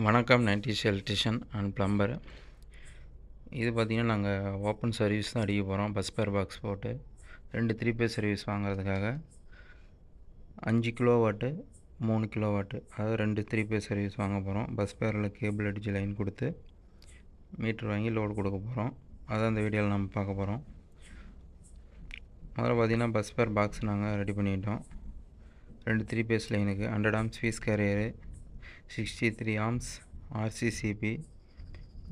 வணக்கம் nineties electrician and plumber. இது பார்த்திங்கன்னா நாங்கள் ஓப்பன் சர்வீஸ் தான் அடிக்க போகிறோம். பஸ் பேர் பாக்ஸ் போட்டு ரெண்டு த்ரீ பேஸ் சர்வீஸ் வாங்குறதுக்காக. அஞ்சு கிலோ வாட்டு மூணு கிலோ வாட்டு அதாவது ரெண்டு த்ரீ பேஸ் சர்வீஸ் வாங்க போகிறோம். பஸ் பேரில் கேபிள் அடித்து லைன் கொடுத்து மீட்ரு வாங்கி லோடு கொடுக்க போகிறோம். அதான் அந்த வீடியோவில் நம்ம பார்க்க போகிறோம். முதல்ல பார்த்திங்கன்னா பஸ் பேர் பாக்ஸ் நாங்கள் ரெடி பண்ணிட்டோம். ரெண்டு த்ரீ பேஸ் லைனுக்கு hundred amps fuse carrier sixty three amps RCCB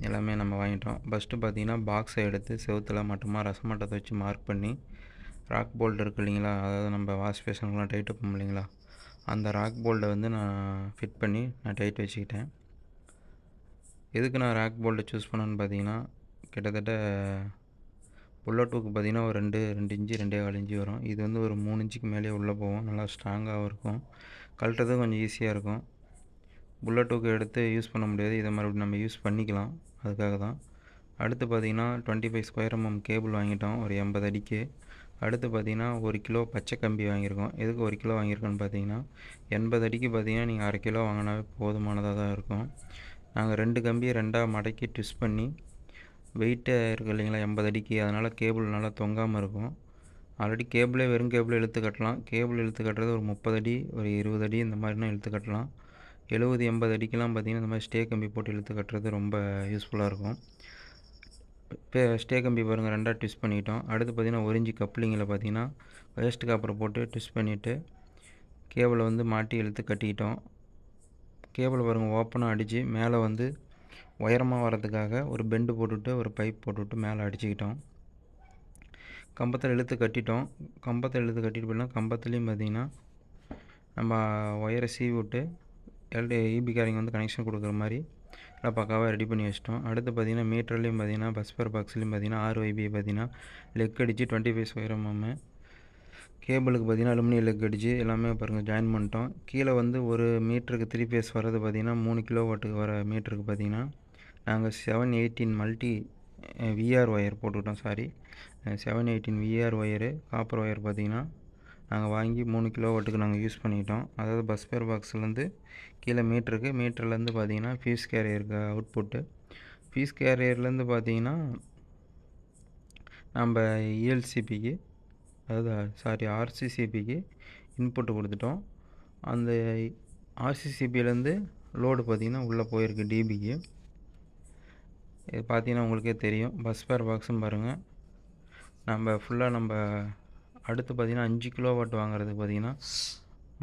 எல்லாமே நம்ம வாங்கிட்டோம். ஃபஸ்ட்டு பார்த்தீங்கன்னா பாக்ஸை எடுத்து செவத்தில் மட்டுமா ரசமட்டத்தை வச்சு மார்க் பண்ணி ராக் போல்டு இருக்குது இல்லைங்களா? அதாவது நம்ம வாஷ் பேஷனுக்குலாம் டைட் வைப்போம் இல்லைங்களா? அந்த ராக் போல்ட்டை வந்து நான் ஃபிட் பண்ணி நான் டைட் வச்சுக்கிட்டேன். எதுக்கு நான் ராக் போல்டை சூஸ் பண்ணேன்னு பார்த்தீங்கன்னா கிட்டத்தட்ட புல்லட்டுக்கு பார்த்திங்கன்னா ஒரு ரெண்டு ரெண்டு இன்ச்சு ரெண்டே கால் இன்ச்சு வரும். இது வந்து ஒரு மூணு இன்ச்சுக்கு மேலே உள்ளே போகும். நல்லா ஸ்ட்ராங்காகவும் இருக்கும். கழட்டுறதும் கொஞ்சம் ஈஸியாக இருக்கும். புல்லட்டுக்கு எடுத்து யூஸ் பண்ண முடியாது. இதை மறுபடியும் நம்ம யூஸ் பண்ணிக்கலாம். அதுக்காக தான். அடுத்து பார்த்திங்கன்னா twenty five square MM cable வாங்கிட்டோம். ஒரு எண்பது அடிக்கு. அடுத்து பார்த்திங்கன்னா ஒரு கிலோ பச்சை கம்பி வாங்கியிருக்கோம். எதுக்கு ஒரு கிலோ வாங்கியிருக்கோன்னு பார்த்தீங்கன்னா எண்பது அடிக்கு பார்த்திங்கன்னா நீங்கள் அரை கிலோ வாங்கினாவே போதுமானதாக தான் இருக்கும். நாங்கள் ரெண்டு கம்பியை ரெண்டாக மடக்கி ட்விஸ்ட் பண்ணி வெயிட்டாக இருக்குது இல்லைங்களா எண்பது அடிக்கு. அதனால் கேபிள் நல்லா தொங்காமல் இருக்கும். ஆல்ரெடி கேபிளே வெறும் கேபிள் இழுத்து கட்டலாம். கேபிள் இழுத்து கட்டுறது ஒரு முப்பது அடி ஒரு இருபது அடி இந்த மாதிரினா இழுத்து கட்டலாம். எழுபது எண்பது அடிக்கெலாம் பார்த்திங்கன்னா இந்த மாதிரி ஸ்டே கம்பி போட்டு இழுத்து கட்டுறது ரொம்ப யூஸ்ஃபுல்லாக இருக்கும். இப்போ ஸ்டே கம்பி பாருங்கள் ரெண்டாக ட்விஸ்ட் பண்ணிட்டோம். அடுத்து பார்த்திங்கன்னா ஒரிஞ்சி கப்ளிங்கில் பார்த்திங்கன்னா வேஸ்ட் காப்பரை போட்டு ட்விஸ்ட் பண்ணிவிட்டு கேபிளை வந்து மாட்டி இழுத்து கட்டிக்கிட்டோம் கேபிள் பாருங்கள் ஓப்பனாக அடித்து மேலே வந்து உயரமாக வரதுக்காக ஒரு பெண்டு போட்டுவிட்டு ஒரு பைப் போட்டுவிட்டு மேலே அடிச்சுக்கிட்டோம். கம்பத்தில் இழுத்து கட்டிட்டோம். கம்பத்தில் இழுத்து கட்டிட்டு போயிடலாம் கம்பத்துலேயும் பார்த்திங்கன்னா நம்ம ஒயரை சீவி விட்டு எல்டி இபி கேரிங் வந்து கனெக்ஷன் கொடுக்குற மாதிரி எல்லாம் பக்காவாக ரெடி பண்ணி வச்சிட்டோம். அடுத்து பார்த்திங்கன்னா மீட்டர்லேயும் பார்த்திங்கன்னா பஸ்பர் பாக்ஸ்லேயும் பார்த்திங்கன்னா ஆறு வைபி பார்த்திங்கன்னா லெக் அடித்து twenty five square mm mm. கேபிளுக்கு பார்த்திங்கன்னா அலுமினியம் லெக் அடிச்சு எல்லாமே பாருங்கள் ஜாயின் பண்ணிட்டோம். கீழே வந்து ஒரு மீட்டருக்கு த்ரீ ஃபேஸ் வர்றது பார்த்திங்கன்னா மூணு கிலோ வாட்டுக்கு வர மீட்டருக்கு பார்த்திங்கன்னா நாங்கள் seven eighteen multi VR eh, wire போட்டுக்கிட்டோம் sorry seven eighteen VR wire copper wire பார்த்திங்கன்னா நாங்கள் வாங்கி மூணு கிலோ வாட்டுக்கு நாங்கள் யூஸ் பண்ணிக்கிட்டோம் அதாவது பஸ் பேர் பாக்ஸ்லேருந்து கீழே மீட்டருக்கு மீட்டர்லேருந்து பார்த்தீங்கன்னா ஃபீஸ் கேரியருக்கு அவுட்புட்டு ஃபீஸ் கேரியர்லேருந்து பார்த்தீங்கன்னா நம்ம இஎல்சிபிக்கு அதாவது சாரி ஆர்சிசிபிக்கு இன்புட்டு கொடுத்துட்டோம். அந்த ஆர்சிசிபிலேருந்து லோடு பார்த்திங்கன்னா உள்ளே போயிருக்கு டிபிக்கு இது பார்த்தீங்கன்னா உங்களுக்கே தெரியும். பஸ் பேர் பாக்ஸும் பாருங்கள் நம்ம ஃபுல்லாக நம்ம அடுத்து பார்த்திங்கன்னா அஞ்சு கிலோ வாட் வாங்குறதுக்கு பார்த்திங்கன்னா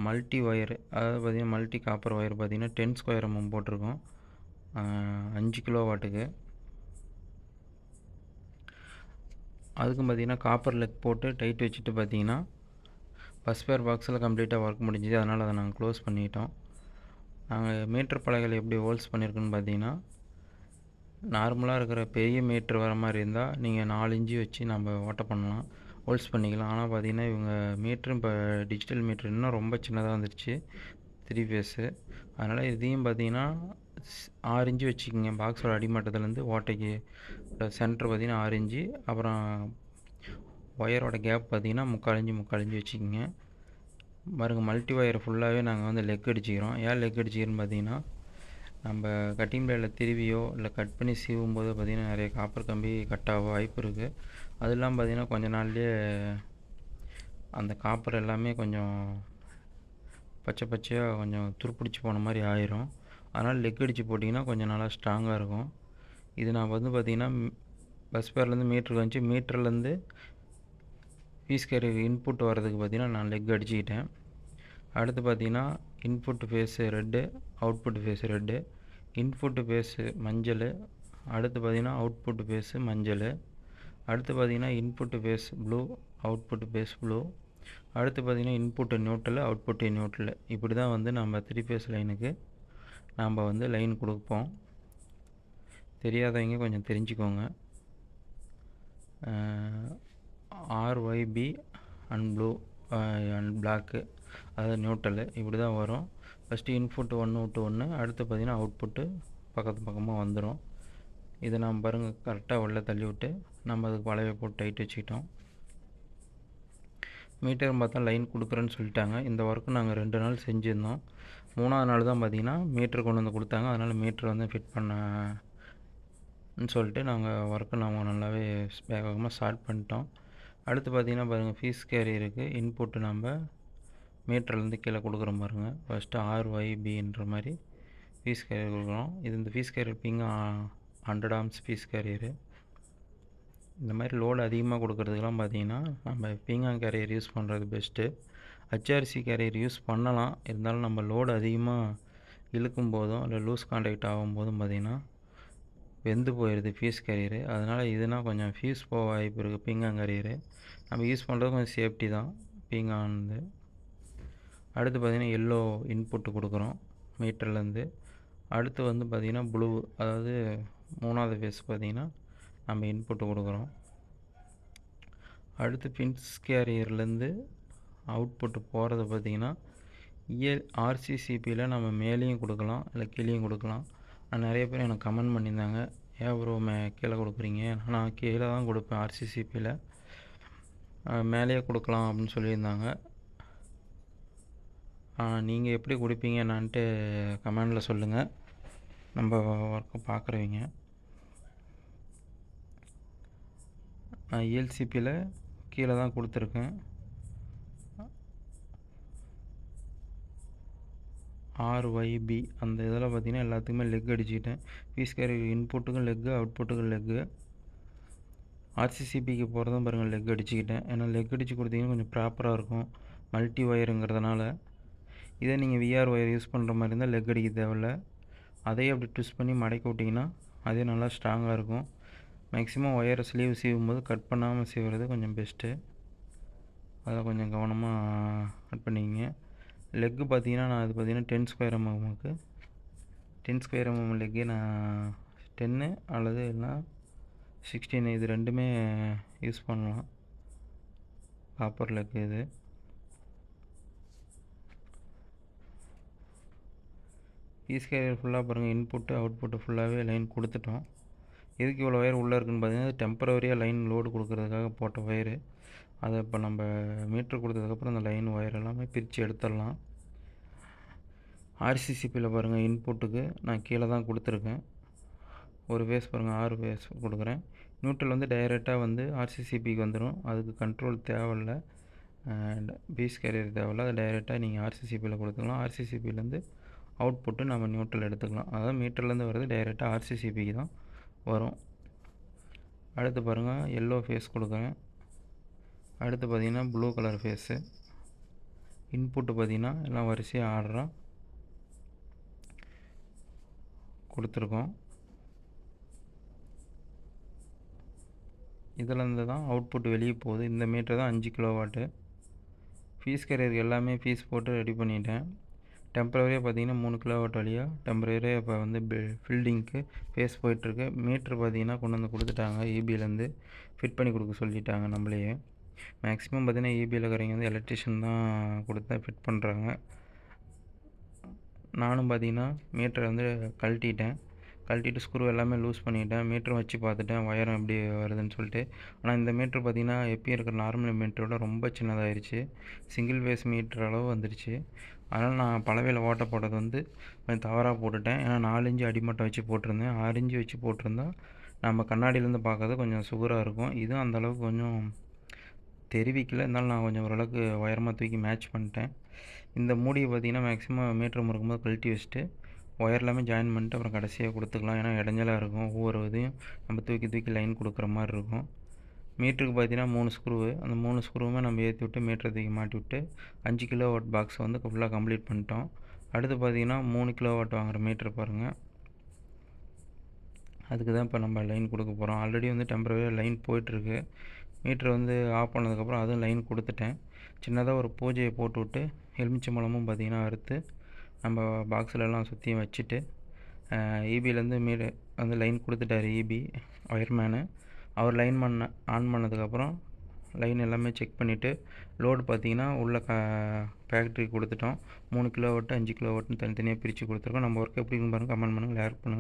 மல்டி ஒயரு அதாவது பார்த்திங்கன்னா மல்டி காப்பர் ஒயர் பார்த்திங்கன்னா டென் ஸ்கொயர் எம்எம் போட்டிருக்கோம். அஞ்சு கிலோ வாட்டுக்கு அதுக்கும் பார்த்திங்கன்னா காப்பர் லெக் போட்டு டைட் வச்சுட்டு பார்த்திங்கன்னா பஸ் பேர் பாக்ஸில் கம்ப்ளீட்டாக ஒர்க் முடிஞ்சுது. அதனால் அதை நாங்கள் க்ளோஸ் பண்ணிட்டோம். நாங்கள் மீட்ரு பலகையில் எப்படி ஹோல்ஸ் பண்ணியிருக்குன்னு பார்த்தீங்கன்னா நார்மலாக இருக்கிற பெரிய மீட்ரு வர மாதிரி இருந்தால் நீங்கள் நாலு இன்ச்சு வச்சு நம்ம ஓட்ட பண்ணலாம். ஹோல்ஸ் பண்ணிக்கலாம். ஆனால் பார்த்தீங்கன்னா இவங்க மீட்ரு இப்போ டிஜிட்டல் மீட்ரு இன்னும் ரொம்ப சின்னதாக வந்துருச்சு. த்ரீ ஃபேஸு அதனால் இதையும் பார்த்தீங்கன்னா ஆறு இன்ச்சு வச்சுக்கோங்க. பாக்ஸோட அடிமட்டத்துலேருந்து ஓட்டைக்கு. சென்டர் பார்த்தீங்கன்னா ஆறு இன்ச்சு. அப்புறம் ஒயரோட கேப் பார்த்திங்கன்னா முக்கால் இன்ச்சு முக்கால் இன்ச்சு வச்சுக்கோங்க. பாருங்க மல்டி ஒயர் ஃபுல்லாகவே நாங்கள் வந்து லெக் அடிச்சுக்கிறோம். ஏன் லெக் அடிச்சுக்கிறோன்னு பார்த்தீங்கன்னா நம்ம கட்டிங் பிளேடில் திருவியோ இல்லை கட் பண்ணி சீவும் போது பார்த்திங்கன்னா நிறைய காப்பர் கம்பி கட் ஆக வாய்ப்பு இருக்குது அது இல்லாமல் பார்த்திங்கன்னா கொஞ்ச நாள்லேயே அந்த காப்பர் எல்லாமே கொஞ்சம் பச்சை பச்சையாக கொஞ்சம் துருப்பிடிச்சு போன மாதிரி ஆயிரும். அதனால் லெக் அடித்து போட்டிங்கன்னா கொஞ்சம் நல்லா ஸ்ட்ராங்காக இருக்கும். இது நான் வந்து பார்த்திங்கன்னா பஸ் பேர்லேருந்து மீட்ருக்கு வந்துச்சு மீட்டர்லேருந்து ஃபீஸ் கேரி இன்புட் வர்றதுக்கு பார்த்திங்கன்னா நான் லெக் அடிச்சுக்கிட்டேன். அடுத்து பார்த்திங்கன்னா input phase red output phase red input phase மஞ்சள் அடுத்து பார்த்திங்கன்னா அவுட்புட் ஃபேஸு மஞ்சள். அடுத்து பார்த்திங்கன்னா input phase blue output phase blue அடுத்து பார்த்திங்கன்னா இன்புட்டு நியூட்ரல் அவுட்புட்டு நியூட்ரல் இப்படி தான் வந்து நம்ம த்ரீ ஃபேஸ் லைனுக்கு நாம் வந்து லைன் கொடுப்போம். தெரியாதவங்க கொஞ்சம் தெரிஞ்சுக்கோங்க. RYB and blue and black அதாவது நியூட்ரலு இப்படி தான் வரும். ஃபஸ்ட்டு இன்புட்டு ஒன்று விட்டு ஒன்று அடுத்து பார்த்திங்கன்னா அவுட்புட்டு பக்கத்து பக்கமாக வந்துடும் இதை நம்ம பாருங்கள் கரெக்டாக உள்ளே தள்ளி விட்டு நம்ம அதுக்கு வளைவை போட்டு டைட் வச்சுக்கிட்டோம். மீட்டர் பார்த்தா லைன் கொடுக்குறேன்னு சொல்லிட்டாங்க. இந்த ஒர்க்கு நாங்கள் ரெண்டு நாள் செஞ்சுருந்தோம். மூணாவது நாள் தான் பார்த்திங்கன்னா மீட்ரு கொண்டு வந்து கொடுத்தாங்க. அதனால் மீட்ரு வந்து ஃபிட் பண்ண சொல்லிட்டு நாங்கள் ஒர்க்கை நம்ம நல்லாவே வேகமாக ஸ்டார்ட் பண்ணிட்டோம். அடுத்து பார்த்தீங்கன்னா பாருங்கள் ஃபீஸ் கேரியருக்கு இன்புட்டு நம்ம மீட்டர்லேருந்து கீழே கொடுக்குறோம் பாருங்கள் ஃபஸ்ட்டு ஆர்ஒய்பின்ற மாதிரி ஃபீஸ் கேரியர் கொடுக்குறோம். இது இந்த ஃபீஸ் கேரியர் பிங்க ஹண்ட்ரட் ஆம்ஸ் பீஸ் கேரியரு இந்த மாதிரி லோடு அதிகமாக கொடுக்குறதுக்கெலாம் பார்த்தீங்கன்னா நம்ம பீங்கான் கேரியர் யூஸ் பண்ணுறது பெஸ்ட்டு ஹச்ஆர்சி கேரியர் யூஸ் பண்ணலாம். இருந்தாலும் நம்ம லோடு அதிகமாக இழுக்கும் போதும் இல்லை லூஸ் கான்டாக்ட் ஆகும்போதும் பார்த்திங்கன்னா வெந்து போயிடுது ஃபீஸ் கேரியரு அதனால் இதுனா கொஞ்சம் ஃபீஸ் போக வாய்ப்பு இருக்குது பீங்கான் கேரியரு நம்ம யூஸ் பண்ணுறது கொஞ்சம் சேஃப்டி தான் பீங்கான் அடுத்து பார்த்திங்கன்னா எல்லோ இன்புட்டு கொடுக்குறோம் மீட்டர்லேருந்து அடுத்து வந்து பார்த்திங்கன்னா ப்ளூ அதாவது மூணாவது ஃபேஸ் பார்த்திங்கன்னா நம்ம இன்புட்டு கொடுக்குறோம். அடுத்து பின்ஸ் கேரியர்லேருந்து அவுட்புட்டு போகிறது பார்த்திங்கன்னா இஎல் ஆர்சிசிபியில் நம்ம மேலேயும் கொடுக்கலாம் இல்லை கீழேயும் கொடுக்கலாம். நிறைய பேர் எனக்கு கமெண்ட் பண்ணியிருந்தாங்க. ஏன் ப்ரோ மே கீழே கொடுக்குறீங்க? நான் கீழே தான் கொடுப்பேன் ஆர்சிசிபியில் மேலேயே கொடுக்கலாம் அப்படின்னு சொல்லியிருந்தாங்க. நீங்கள் எப்படி கொடுப்பீங்க என்னான்ட்டு கமெண்டில் சொல்லுங்கள் நம்ம ஒர்க்கை பார்க்குறவங்க. நான் ஏஎல்சிபியில் கீழே தான் கொடுத்துருக்கேன். ஆர்ஒய்பி அந்த இதில் பார்த்தீங்கன்னா எல்லாத்துக்குமே லெக் அடிச்சுக்கிட்டேன். ஃபீஸ் கேரி இன்புட்டுக்கும் லெக்கு அவுட்புட்டுக்கும் லெக்கு ஆர்சிசிபிக்கு போகிறதும் பாருங்கள் லெக் அடிச்சுக்கிட்டேன். ஏன்னா லெக் அடித்து கொடுத்தீங்கன்னா கொஞ்சம் ப்ராப்பராக இருக்கும். மல்டி ஒயருங்கிறதுனால இதே நீங்கள் விஆர் ஒயர் யூஸ் பண்ணுற மாதிரி இருந்தால் லெக் அடிக்க தேவையில்ல. அதே அப்படி ட்விஸ்ட் பண்ணி மடக்கி விட்டிங்கன்னா அதே நல்லா ஸ்ட்ராங்காக இருக்கும். மேக்ஸிமம் ஒயரை ஸ்லீவ் சீவும்போது கட் பண்ணாமல் சீவுறது கொஞ்சம் பெஸ்ட்டு அதை கொஞ்சம் கவனமாக கட் பண்ணிக்கிங்க. லெக்கு பார்த்தீங்கன்னா நான் அது பார்த்தீங்கன்னா டென் ஸ்கொயர் எம்எம்முக்கு டென் ஸ்கொயர் எம்எம் லெக்கு நான் டென்னு அல்லது இல்லைனா சிக்ஸ்டீன் இது ரெண்டுமே யூஸ் பண்ணலாம். காப்பர் லெக்கு இது. பீஸ் கேரியர் ஃபுல்லாக பாருங்கள் இன்புட்டு அவுட்புட்டு ஃபுல்லாகவே லைன் கொடுத்துட்டோம். எதுக்கு இவ்வளோ ஒயர் உள்ளே இருக்குன்னு பார்த்தீங்கன்னா டெம்பரவரியாக லைன் லோடு கொடுக்குறதுக்காக போட்ட ஒயரு அதை இப்போ நம்ம மீட்ரு கொடுத்ததுக்கப்புறம் அந்த லைன் ஒயர் எல்லாமே பிரித்து எடுத்துடலாம். ஆர்சிசிபியில் பாருங்கள் இன்புட்டுக்கு நான் கீழே தான் கொடுத்துருக்கேன். ஒரு வேஸ் பாருங்கள் ஆறு வேஸ் கொடுக்குறேன். நியூட்ரல் வந்து டைரெக்டாக வந்து ஆர்சிசிபிக்கு வந்துடும் அதுக்கு கண்ட்ரோல் தேவையில்ல. பீஸ் கேரியர் தேவையில்ல. அதை டைரெக்டாக நீங்கள் ஆர்சிசிபியில் கொடுத்துக்கலாம். ஆர்சிசிபிலேருந்து அவுட்புட்டு நம்ம நியூட்ரல் எடுத்துக்கலாம். அதாவது மீட்டர்லேருந்து வர்றது டைரெக்டாக ஆர்சிசிபிக்கு தான். வரும். அடுத்து பாருங்கள் எல்லோ ஃபேஸ் கொடுக்குறேன். அடுத்து பார்த்திங்கன்னா ப்ளூ கலர் ஃபேஸு இன்புட்டு பார்த்திங்கன்னா எல்லாம் வரிசையாக ஆர்டராக கொடுத்துருக்கோம். இதிலேருந்து தான் அவுட்புட் வெளியே போகுது. இந்த மீட்டர் தான் அஞ்சு கிலோ வாட்டு ஃபீஸ் கேரியருக்கு எல்லாமே ஃபீஸ் போட்டு ரெடி பண்ணிட்டேன். டெம்பரவரியாக பார்த்தீங்கன்னா மூணு கிலோவாட் வழியாக டெம்பரவரியாக இப்போ வந்து ஃபீல்டிங்க்கு ஃபேஸ் போயிட்டுருக்கு. மீட்ரு பார்த்தீங்கன்னா கொண்டு வந்து கொடுத்துட்டாங்க ஈபியிலேருந்து ஃபிட் பண்ணி கொடுக்க சொல்லிட்டாங்க நம்மளையே. மேக்ஸிமம் பார்த்தீங்கன்னா இபியில் இருக்கிறவங்க வந்து எலக்ட்ரிஷியன் தான் கொடுத்து தான் ஃபிட் பண்ணுறாங்க நானும் பார்த்தீங்கன்னா மீட்டரை வந்து கழட்டிட்டேன். கழட்டிட்டு ஸ்க்ரூ எல்லாமே லூஸ் பண்ணிட்டேன். மீட்டரும் வச்சு பார்த்துட்டேன். ஒயரம் எப்படி வருதுன்னு சொல்லிட்டு. ஆனால் இந்த மீட்ரு பார்த்திங்கன்னா எப்பயும் இருக்கிற நார்மல் மீட்டரோட ரொம்ப சின்னதாகிருச்சு சிங்கிள் ஃபேஸ் மீட்டர் அளவு வந்துருச்சு. அதனால் நான் பலவையில் ஓட்ட போட்டது வந்து கொஞ்சம் தவறாக போட்டுட்டேன். ஏன்னா நாலு இன்ச்சு அடிமட்டம் வச்சு போட்டிருந்தேன். ஆறு இன்ச்சு வச்சு போட்டிருந்தா நம்ம கண்ணாடியிலேருந்து பார்க்கறது கொஞ்சம் சுகராக இருக்கும். இதுவும் அந்தளவுக்கு கொஞ்சம் தெரிவிக்கல. இருந்தாலும் நான் கொஞ்சம் ஓரளவுக்கு உயரமாக தூக்கி மேட்ச் பண்ணிட்டேன். இந்த மூடியை பார்த்திங்கன்னா மேக்ஸிமம் மீட்டர் முறுக்கும்போது கழட்டி வச்சுட்டு ஒயர் எல்லாமே ஜாயின் பண்ணிட்டு அப்புறம் கடைசியாக கொடுத்துக்கலாம். ஏன்னா இடைஞ்சலாக இருக்கும். ஒவ்வொரு இதையும் நம்ம தூக்கி தூக்கி லைன் கொடுக்குற மாதிரி இருக்கும். மீட்டருக்கு பார்த்தீங்கன்னா மூணு ஸ்க்ரூவு அந்த மூணு ஸ்க்ரூவுமே நம்ம ஏற்றி விட்டு மீட்டரை தூக்கி மாட்டி விட்டு அஞ்சு கிலோ வாட் பாக்ஸை வந்து ஃபுல்லாக கம்ப்ளீட் பண்ணிட்டோம். அடுத்து பார்த்தீங்கன்னா மூணு கிலோ வாட் வாங்குகிற மீட்ரு பாருங்கள் அதுக்கு தான் இப்போ நம்ம லைன் கொடுக்க போகிறோம் ஆல்ரெடி வந்து டெம்பரவரியாக லைன் போயிட்டுருக்கு. மீட்ரு வந்து ஆஃப் பண்ணதுக்கப்புறம் அதுவும் லைன் கொடுத்துட்டேன். சின்னதாக ஒரு பூஜையை போட்டு விட்டு எலுமிச்சை மூலமும் பார்த்திங்கன்னா அறுத்து நம்ம பாக்ஸ்லலாம் சுற்றியும் வச்சுட்டு இபிலேருந்து மீடு வந்து லைன் கொடுத்துட்டார் இபி ஒயர்மேனு அவர் லைன் பண்ண ஆன் பண்ணதுக்கப்புறம் லைன் எல்லாமே செக் பண்ணிவிட்டு லோடு பார்த்தீங்கன்னா உள்ள க ஃபேக்ட்ரி கொடுத்துட்டோம். மூணு கிலோ வாட்டு அஞ்சு கிலோ வாட்டுன்னு தனித்தனியாக பிரித்து கொடுத்துருக்கோம். நம்ம ஒர்க் எப்படி பாருங்கள் கமெண்ட் பண்ணுங்கள் லேக் பண்ணுங்கள்